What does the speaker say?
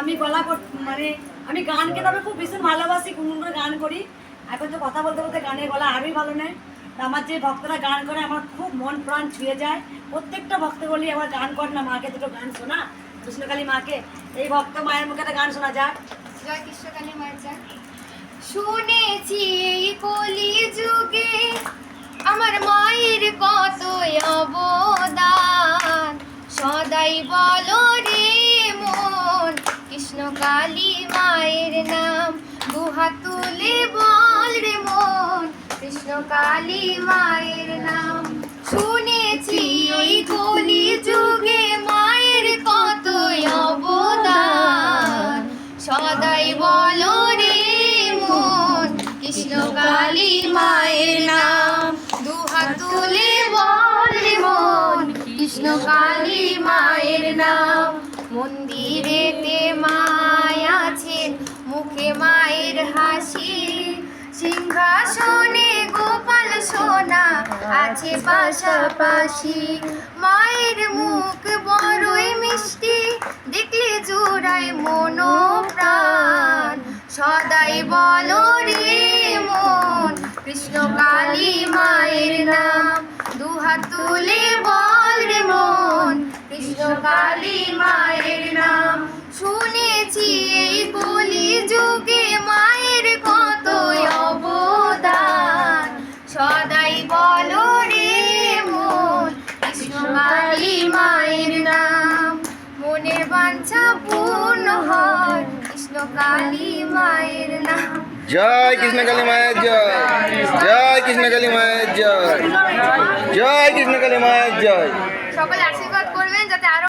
আমি মানে আমি গানকে তবে খুব ভীষণ ভালোবাসি, গুনগুন করে গান করি। এখন তো কথা বলতে বলতে গানের গলা আরোই ভালো নেয়। তা আমার যে ভক্তরা গান করে, আমার খুব মন প্রাণ ছুঁয়ে যায়। প্রত্যেকটা ভক্ত বলি আমার গান কর না, মাকে দুটো গান শোনা। কৃষ্ণকালী মাকে। এই ভক্ত মায়ের মুখে একটা গান শোনা যাক। জয় কৃষ্ণকালী মায়ের জয়। শুনেছি কালী মায়ের নাম। দুহাত তুলে বল রে মন, কৃষ্ণ কালী মায়ের নাম। শুনেছি এই কলি যুগে মায়ের কত অবদান। সদাই বলো রে মন, কৃষ্ণ কালী মায়ের নাম। দুহাত তুলে বল রে মন, কৃষ্ণ কালী মায়ের নাম। মন্দিরেতে সিংহাসনে গোপাল সোনা, আছে পাশাপাশি মায়ের মুখ বড়ই মিষ্টি, দেখলে জোড়ায় মনো প্রাণ সদাই বলো রে মন, কৃষ্ণ কালী মায়ের নাম, দুহাত তুলে বল রে মন, কৃষ্ণ কালী মায়ের কালী মায়ের নাম। জয় কৃষ্ণকালী মায়ের জয়। জয় কৃষ্ণকালী মায়ের জয়। জয় কৃষ্ণকালী মায়ের জয়। সকলে আশীর্বাদ করবেন যাতে আরও